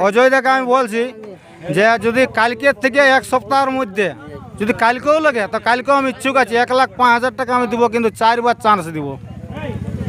অজয় দাকে আমি বলছি যে যদি কালকের থেকে এক সপ্তাহের মধ্যে যদি কালকেও লাগে তো কালকেও আমি ইচ্ছুক আছি। এক লাখ পাঁচ হাজার টাকা আমি দিব কিন্তু চারবার চান্স দিব।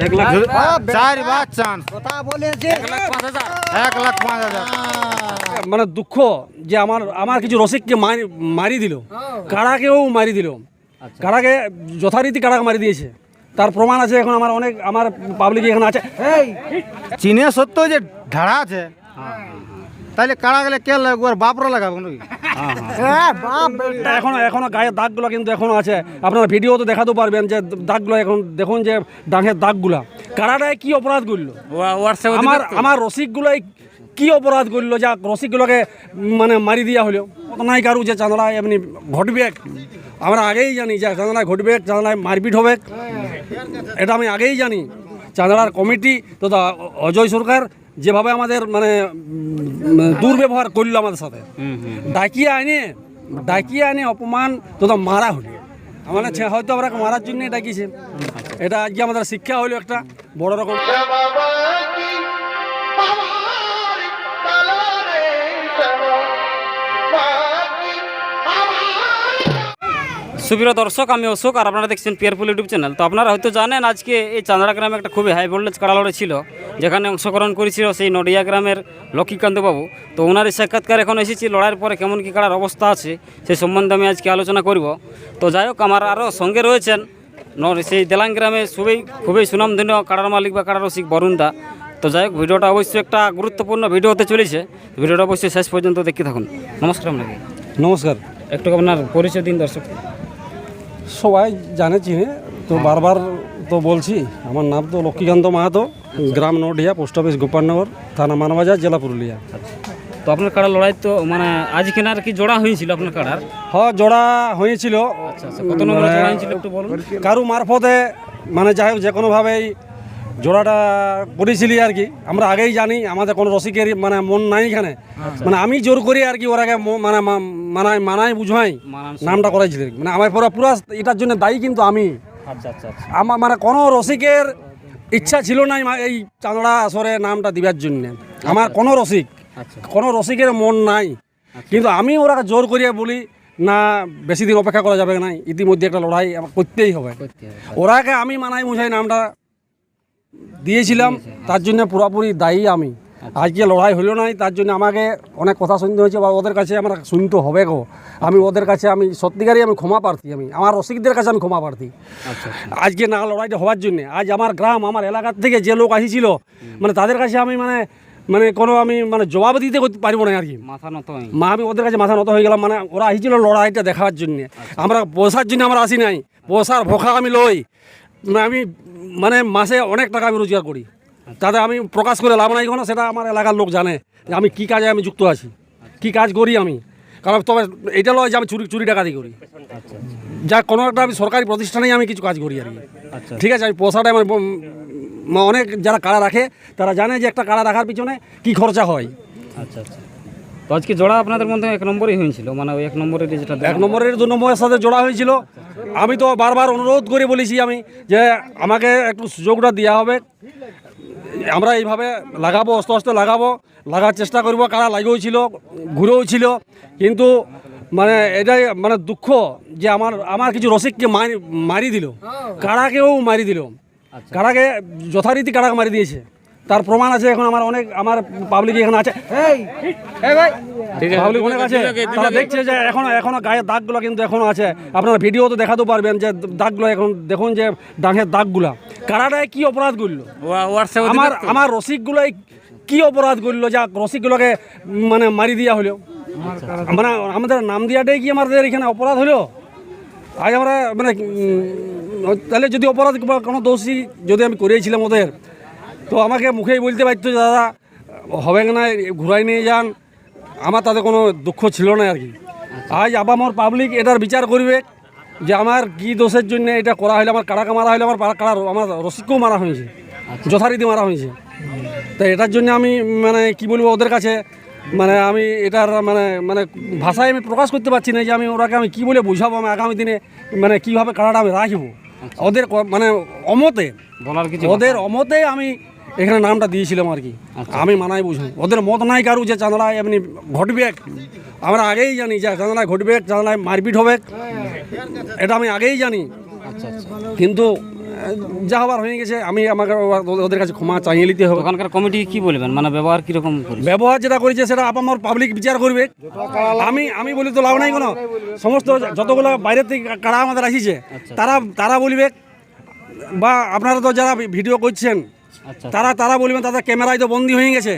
এক লাখ যদি- চারবার চান্স কথা এক লাখ পাঁচ হাজার? মানে দুঃখ যে আমার আমার কিছু রসিককে মারি দিল। কারাকেও মারি দিল। কারাকে যথারীতি কারাকে মারি দিয়েছে। তার প্রমাণ আছে এখন আমার অনেক আমার পাবলিক এখানে আছে। চীনে সত্য যে ঢাড়া আছে তাহলে কাড়া গেলে কে লাগবে? আর বাপরা লাগাবো নাকি? হ্যাঁ, বাপ বেটা। এখনও এখনও গায়ের দাগগুলো কিন্তু এখনও আছে। আপনারা ভিডিও তো দেখাতে পারবেন যে দাগগুলো এখন দেখুন যে ডাঙের দাগগুলা। কারাটায় কি অপরাধ করল? আমার আমার রসিকগুলাই কি অপরাধ করল? যা রসিকগুলোকে মানে মারি দিয়া হলো। নাই কারু যে চাঁদড়ায় এমনি ঘটবে আমরা আগেই জানি যে চাঁদড়ায় ঘটবে চাঁদড়ায় মারপিট হবে এটা আমি আগেই জানি। চাঁদড়ার কমিটি তথা অজয় সরকার যেভাবে আমাদের মানে দুর্ব্যবহার করল আমাদের সাথে। ডাকিয়ে আনে ডাকিয়ে আনে অপমান তো মারা হলি। আমাদের ছে- হয়তো আমরা মারার জন্যই ডাকিছে। এটা আজকে আমাদের শিক্ষা হলো একটা বড় রকম। সুপ্রিয় দর্শক আমি অশোক আর আপনারা দেখছেন পিয়ারপুল ইউটিউব চ্যানেল তো আপনারা হয়তো জানেন আজকে এই চাঁদড়া গ্রামে একটা খুবই হাই ভোল্টেজ কাড়া লড়াই ছিল যেখানে অংশগ্রহণ করেছিল সেই নডিয়া গ্রামের লক্ষ্মীকান্ত বাবু। তো ওনার এই সাক্ষাৎকার এখন এসেছি লড়াইয়ের পরে কেমন কী কাড়ার অবস্থা আছে সেই সম্বন্ধে আমি আজকে আলোচনা করব। তো যাই হোক আমার আরও সঙ্গে রয়েছেন সেই দেলাং গ্রামে খুবই খুবই সুনামধন্য কাড়ার মালিক বা কাড়ার রসিক বরুণদা তো যাই হোক ভিডিওটা অবশ্যই একটা গুরুত্বপূর্ণ ভিডিও হতে চলেছে। ভিডিওটা অবশ্যই শেষ পর্যন্ত দেখতে থাকুন। নমস্কার আপনাকে। নমস্কার। একটু আপনার পরিচয় দিন দর্শক। সবাই জানে চিনে। তো বারবার তো বলছি আমার নাম তো লক্ষ্মীকান্ত মাহাতো গ্রাম নডিয়া পোস্ট অফিস গোপালনগর থানা মানবাজার জেলা পুরুলিয়া। তো আপনার কাড়া লড়াই তো মানে আজকেন আর কি জোড়া হয়েছিল আপনার কাড়ার? হ জোড়া হয়েছিল। আচ্ছা আচ্ছা। কত নম্বর জোড়া হয়েছিল একটু বলুন? কারু মারফতে মানে যাই হোক যে কোনোভাবেই জোড়াটা করেছিলি আর কি। আমরা আগেই জানি আমাদের কোনো রসিকের মানে মন নাই এখানে। মানে আমি জোর করি আর কি ওরাকে মানে মা- মানাই মানাই বুঝাই নামটা করাইছিল। মানে আমার পুরো পুরো এটার জন্য দায়ী কিন্তু আমি। আচ্ছা আচ্ছা আচ্ছা। আমার মানে কোনো রসিকের ইচ্ছা ছিল না এই- চাঁদড়া আসরে নামটা দিবার জন্য। আমার কোনো রসিক আচ্ছা। কোনো রসিকের মন নাই। কিন্তু আমি ওরা জোর করিয়া বলি না বেশি দিন অপেক্ষা করা যাবে না ইতিমধ্যে একটা লড়াই আমার করতেই হবে। ওরাকে আমি মানাই বুঝাই নামটা দিয়েছিলাম তার জন্য পুরোপুরি দায়ী আমি। আজকে লড়াই হলো নাই তার জন্য আমাকে অনেক কথা শুনতে হয়েছে বা ওদের কাছে আমার শুনতে হবে গো। আমি ওদের কাছে আমি সত্যিকারই আমি ক্ষমা প্রার্থী আমি। আমার রসিকদের কাছে আমি ক্ষমা প্রার্থী। আচ্ছা আজকে না লড়াইটা হওয়ার জন্য আজ আমার গ্রাম আমার এলাকার থেকে যে লোক আসিছিল মানে তাদের কাছে আমি মানে মানে কোনো আমি মানে জবাব দিতে পারব না আর কি মাথা নত মা আমি ওদের কাছে মাথা নত হয়ে গেলাম মানে ওরা আসছিল লড়াইটা দেখার জন্য। আমরা পয়সার জন্য আমরা আসি নাই। পয়সার ভোখা আমি লই। আমি মানে মাসে অনেক টাকা আমি রোজগার করি। তাতে আমি প্রকাশ করে লাভ নাই কোনো সেটা আমার এলাকার লোক জানে যে আমি কী কাজে আমি যুক্ত আছি কী কাজ করি আমি। কারণ তবে এটা নয় যে আমি চুরি চুরি ডাকাতি করি। যা কোনো একটা আমি সরকারি প্রতিষ্ঠানেই আমি কিছু কাজ করি আর কি। আচ্ছা। ঠিক আছে আমি পয়সাটা আমার অনেক যারা কাড়া রাখে তারা জানে যে একটা কাড়া রাখার পিছনে কি খরচা হয়। আচ্ছা আচ্ছা। তো আজকে জোড়া আপনাদের মধ্যে এক নম্বরই হয়েছিল মানে ওই এক নম্বরের যেটা এক নম্বরের দু নম্বরের সাথে জোড়া হয়েছিল। আমি তো বারবার অনুরোধ করে বলেছি আমি যে আমাকে একটু সুযোগটা দেওয়া হবে। আমরা এইভাবে লাগাবো আস্তে আস্তে লাগাবো লাগার চেষ্টা করব কারা লাগেও ছিল ঘুরেও ছিল। কিন্তু মানে এটাই মানে দুঃখ যে আমার আমার কিছু রসিককে মারি মারি দিল। কারাকেও মারি দিল। কারাকে যথারীতি কারাকে মারি দিয়েছে। তার প্রমাণ আছে এখন আমার অনেক আমার পাবলিক এখানে আছে। এই এই পাবলিক অনেক আছে। তারা দেখছে যে এখনও এখনও গায়ের দাগগুলো কিন্তু এখনও আছে। আপনারা ভিডিও তো দেখাতে পারবেন যে দাগগুলো এখন দেখুন যে ডাঙের দাগগুলা। কারাটায় কি অপরাধ করল? আমার আমার রসিকগুলাই কি অপরাধ করল? যা রসিকগুলোকে মানে মারি দিয়া হলো। মানে আমাদের নাম দিয়াটাই কি আমাদের এখানে অপরাধ হলো? আজ আমরা মানে তাহলে যদি অপরাধ বা কোনো দোষী যদি আমি করিয়েছিলাম ওদের তো আমাকে মুখেই বলতে পারতো যে দাদা হবে না ঘুরাই নিয়ে যান। আমার তাতে কোনো দুঃখ ছিল না আর কি। আজ আবার আবামর পাবলিক এটার বিচার করবে যে আমার কি দোষের জন্য এটা করা হলো আমার কাড়াকে মারা হলো আমার কাড়া আমার রসিককেও মারা হয়েছে। যথারীতি মারা হয়েছে। তো এটার জন্য আমি মানে কি বলব ওদের কাছে? মানে আমি এটার মানে মানে ভাষায় আমি প্রকাশ করতে পারছি না যে আমি ওরাকে আমি কি বলে বুঝাবো? আমি আগামী দিনে মানে কীভাবে কাড়াটা আমি রাখব? ওদের মানে অমতে ওদের অমতে আমি এখানে নামটা দিয়েছিলাম আর কি। আমি মানাই বুঝুন ওদের মত নাই কারু যে চাঁদড়ায় এমনি ঘটবে। আমরা আগেই জানি যে চাঁদড়ায় ঘটবে চাঁদড়ায় মারপিট হবে। এটা আমি আগেই জানি। আচ্ছা আচ্ছা। কিন্তু যা হবার হয়ে গেছে আমি আমাকে ওদের কাছে ক্ষমা চাইয়ে নিতে হবে। ওখানকার কমিটি কি বলবেন? মানে ব্যবহার কীরকম ব্যবহার যেটা করেছে সেটা আপামর পাবলিক বিচার করবে। আমি আমি বলি তো লাভ নাই কোনো। সমস্ত যতগুলো বাইরের থেকে কারা আমাদের আসিছে তারা তারা বলবে। বা আপনারা তো যারা ভিডিও করছেন আচ্ছা তারা তারা বলবেন তাদের ক্যামেরায় তো বন্দি হয়ে গেছে।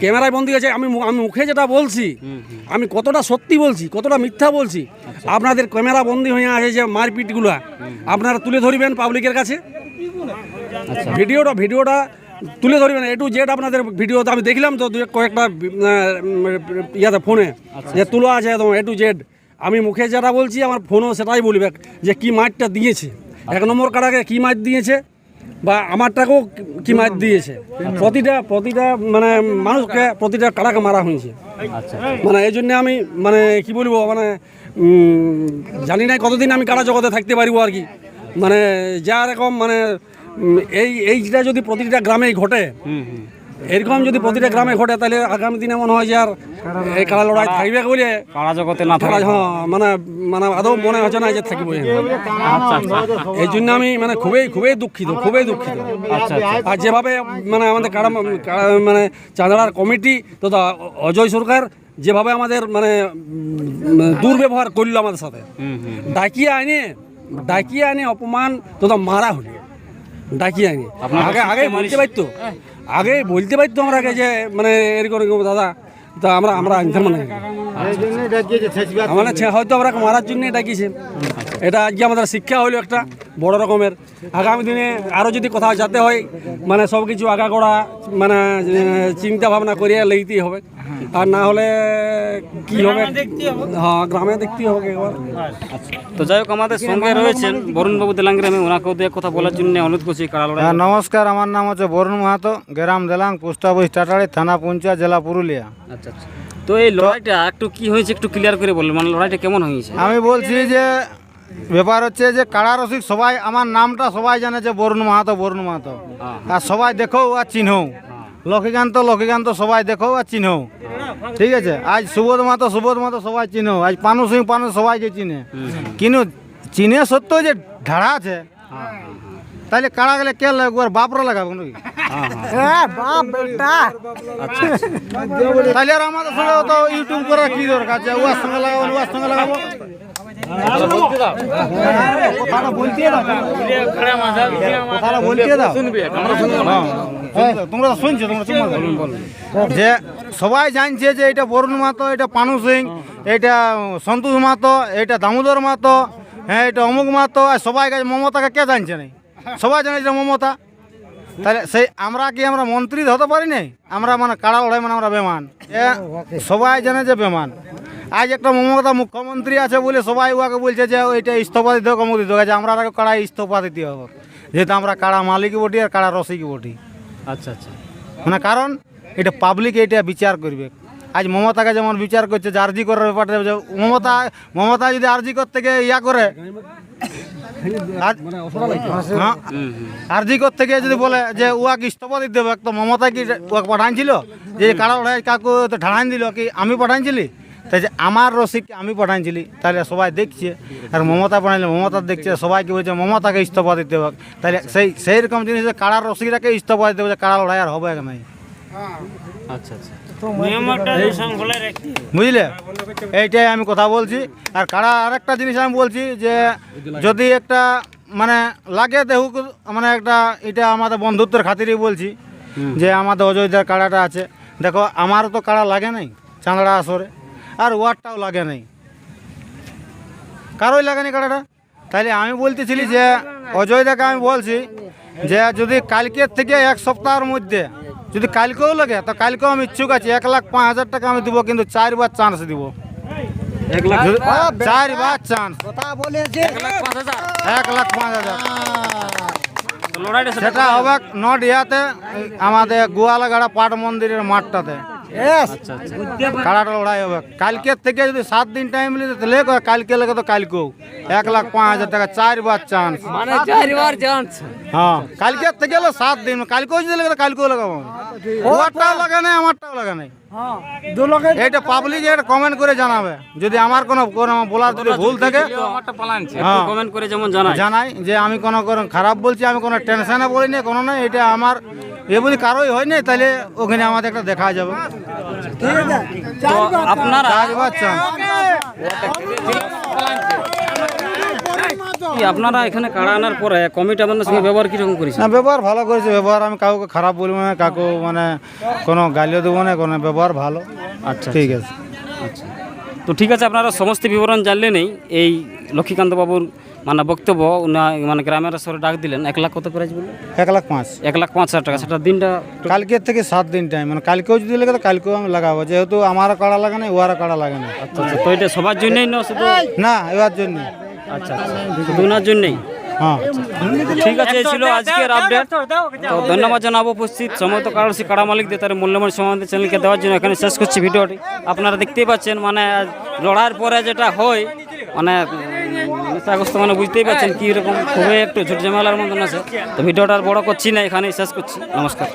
ক্যামেরায় বন্দি হয়েছে আমি আমি মুখে যেটা বলছি আমি কতটা সত্যি বলছি কতটা মিথ্যা বলছি আপনাদের ক্যামেরা বন্দি হয়ে আছে যে মারপিটগুলো আপনারা তুলে ধরবেন পাবলিকের কাছে? আচ্ছা। ভিডিওটা ভিডিওটা তুলে ধরবেন এ টু জেড আপনাদের ভিডিওতে আমি দেখলাম তো দু কয়েকটা ইয়াতে ফোনে যে তুলো আছে একদম এ টু জেড। আমি মুখে যেটা বলছি আমার ফোনও সেটাই বলবে যে কি মাঠটা দিয়েছে। এক নম্বর কাটাকে কি মাছ দিয়েছে? বা আমারটাকেও কি মার দিয়েছে। প্রতিটা প্রতিটা মানে মানুষকে প্রতিটা কাড়াকে মারা হয়েছে। আচ্ছা। মানে এই জন্য আমি মানে কি বলব মানে জানি না কতদিন আমি কারা জগতে থাকতে পারব আর কি। মানে যা রকম মানে এই এইটা যদি প্রতিটা গ্রামেই ঘটে এরকম যদি প্রতিটা গ্রামে ঘটে তাহলে আগামী দিনে মনে হয় যে আর এই কারা লড়াই থাকবে বলে কারা জগতে না থাকে হ্যাঁ মানে মানে আদৌ মনে হচ্ছে না যে থাকব আচ্ছা আচ্ছা। এই জন্য আমি মানে খুবই খুবই দুঃখিত খুবই দুঃখিত। আচ্ছা আর যেভাবে মানে আমাদের কারা মানে চাঁদড়ার কমিটি তথা অজয় সরকার যেভাবে আমাদের মানে দুর্ব্যবহার করল আমাদের সাথে। হুম হুম। ডাকিয়ে আনে ডাকিয়ে আনে অপমান তথা মারা হলো। ডাকিয়ে আনি আগে আগে বলতে পারতো। আগে বলতে পারতো আমরা আগে যে মানে এরকম এরকম দাদা। তা আমরা আমরা আনতাম মানে ছেঁচবিয়া আমাদের হয়তো আমরা মারার জন্যই ডাকিয়েছে। এটা আজকে আমাদের শিক্ষা হলো একটা বড় রকমের। আগামী দিনে আরও যদি কোথাও যেতে হয় মানে সব কিছু আগাগোড়া মানে চিন্তা ভাবনা করিয়া লইতেই হবে। আর না হলে কি হবে? হ্যাঁ গ্রামে দেখতেই হবে একবার। তো যাই হোক আমাদের সঙ্গে রয়েছেন বরুণবাবু দেলাঙ্গির আমি। ওনাকেও দু কথা বলার জন্য অনুরোধ করছি লড়াই হ্যাঁ নমস্কার। আমার নাম হচ্ছে বরুণ মাহাতো গ্রাম দেলাং পোস্ট অফিস টাটাড়ি থানা পঞ্চায়েত জেলা পুরুলিয়া। আচ্ছা আচ্ছা। তো এই লড়াইটা একটু কি হয়েছে একটু ক্লিয়ার করে বলবেন? মানে লড়াইটা কেমন হয়েছে? আমি বলছি যে ব্যাপার হচ্ছে যে কাড়া রসিক সবাই আমার নামটা সবাই জানে যে বরুণ মাহাতো বরুণ মাহাতো। হ্যাঁ। আর সবাই দেখো আর চিনহো। লক্ষ্মীকান্ত লক্ষ্মীকান্ত সবাই দেখো আর চিনহো। ঠিক আছে? আজ সুবোধ মাহাতো সুবোধ মাহাতো সবাই চিনহো। আজ পানু সিং পানু সবাইকে চিনে। কিন্তু চিনে সত্য যে ঢাড়া আছে তাহলে কাড়া গেলে কে লাগবে? আর বাপরা লাগাবো নাকি? বাপ বেটা। তাহলে আর আমাদের সঙ্গে তো ইউটিউব করার কি দরকার আছে? ওয়ার সঙ্গে লাগাবো ওয়ার সঙ্গে লাগাবো? তোমরা শুনছো তোমরা। যে সবাই জানছে যে এটা বরুণ মাতো এটা পানু সিং, এটা সন্তোষ মাতো এটা দামোদর মাতো হ্যাঁ এটা অমুক মাতো আর সবাই কাছে মমতাকে কে জানছে না সবাই জানে যে মমতা। তাহলে সেই আমরা কি আমরা মন্ত্রী হতে পারি নাই? আমরা মানে কাড়া লড়াই মানে আমরা বেমান। সবাই জানে যে বেমান। আজ একটা মমতা মুখ্যমন্ত্রী আছে বলে সবাই ওকে বলছে যে ওইটা ইস্তফা দিতে হবে কমক দিতে হবে। আমরা আগে কাড়া ইস্তফা দিতে হবে। যেহেতু আমরা কাড়া মালিক বটি আর কাড়া রসিক বটি। আচ্ছা আচ্ছা। মানে কারণ এটা পাবলিক এটা বিচার করবে। আজ মমতাকে যেমন বিচার করছে যে আর্জি করার ব্যাপারটা মমতা মমতা যদি আর্জি করতে গিয়ে ইয়া করে আজ- হ্যাঁ, আর্জি করতে গিয়ে যদি বলে যে উয়াকে ইস্তফা দিতে হবে তো মমতা কি ওয়াকে পাঠানছিল? যে কারা কাকু তো ঢাড়ান দিল কি আমি পাঠানছিলি? তাই যে আমার রসিককে আমি পাঠানছিলি তাহলে সবাই দেখছে আর মমতা পাঠাইলে মমতা দেখছে সবাইকে বলছে মমতাকে ইস্তফা দিতে হবে। তাহলে সেই সেই রকম জিনিস কারার রসিকটাকে ইস্তফা দিতে হবে যে কারা লড়াই আর হবে নাই আচ্ছা আচ্ছা। বুঝলে? এইটাই আমি কথা বলছি। আর কারা আরেকটা জিনিস আমি বলছি যে যদি একটা মানে লাগে দেখুক মানে একটা এটা আমাদের বন্ধুত্বের খাতিরই বলছি যে আমাদের অযোধ্যার কাড়াটা আছে। দেখো আমারও তো কাড়া লাগে নাই চাঁদড়া আসরে। আর ওয়ারটাও লাগে নাই। কারোই লাগে নাই কাড়াটা তাইলে আমি বলতেছিলি যে অজয় অযোধ্যাকে আমি বলছি যে যদি কালকের থেকে এক সপ্তাহের মধ্যে যদি কালকেও লাগে তো কালকেও আমি ইচ্ছুক আছি এক লাখ পাঁচ হাজার টাকা আমি দিব কিন্তু চারবার চান্স দিব। এক লাখ যদি- চারবার চান্স কথা বলেছে এক লাখ পাঁচ হাজার? সেটা হবে নট ইয়াতে আমাদের গোয়ালাগাড়া পাট মন্দিরের মাঠটাতে. কাড়াটা লড়াই হবে। কালকে থেকে যদি সাত দিন টাইম নিলে তাহলে কালকে লেগে তো কালকেও। এক লাখ পাঁচ হাজার টাকা চারবার চান্স মানে চারবার চান্স হ্যাঁ কালকে থেকে হলো সাত দিন। কালকেও যদি লেগে কালকেও লাগাবো। ওরটাও লাগা নেই আমারটাও লাগা নেই। হ্যাঁ এইটা পাবলিক এটা কমেন্ট করে জানাবে। যদি আমার কোনো কোনো বলার যদি ভুল থাকে হ্যাঁ। কমেন্ট করে যেমন জানাই। জানাই যে আমি কোনো কোনো খারাপ বলছি আমি কোনো টেনশনে বলি না কোনো নাই। এটা আমার এ বলি কারোই হয় নাই তাহলে ওখানে আমাদের একটা দেখা যাবে। তো আপনারা আপনারা এখানে কাড়া আনার পরে কমিটি আপনার সঙ্গে ব্যবহার কীরকম করেছে? না ব্যবহার ভালো করেছে ব্যবহার আমি কাউকে খারাপ বলব না কাকু মানে কোনো গালিও দেবো না কোনো ব্যবহার ভালো। আচ্ছা ঠিক আছে। আচ্ছা। তো ঠিক আছে আপনারা সমস্ত বিবরণ জানলেনই এই লক্ষ্মীকান্ত বাবুর মানে বক্তব্য উনি মানে গ্রামের সরে ডাক দিলেন এক লাখ কত প্রাইজ বললেন এক লাখ পাঁচ। এক লাখ পাঁচ হাজার টাকা সেটা দিনটা কালকের থেকে সাত দিন টাইম মানে কালকেও যদি লাগে তো কালকেও আমি লাগাবো যেহেতু আমারও কাড়া লাগে না ওয়ারও কাড়া লাগে না। আচ্ছা আচ্ছা তো এটা সবার জন্যই না শুধু না এবার জন্য আচ্ছা আচ্ছা শুধু ওনার জন্যই? হ্যাঁ। ঠিক আছে এই ছিল আজকের আপডেট তো ধন্যবাদ জানাব উপস্থিত। সমস্ত কারণসি কাড়া মালিকদের তার মূল্যবান সময় চ্যানেলকে দেওয়ার জন্য এখানে শেষ করছি ভিডিওটি। আপনারা দেখতেই পাচ্ছেন মানে লড়াইয়ের পরে যেটা হয় মানে নেশাগ্রস্ত মানে বুঝতেই পারছেন কী রকম খুবই একটু ঝুট ঝামেলার মতন আছে। তো ভিডিওটা আর বড় করছি না, এখানেই শেষ করছি। নমস্কার।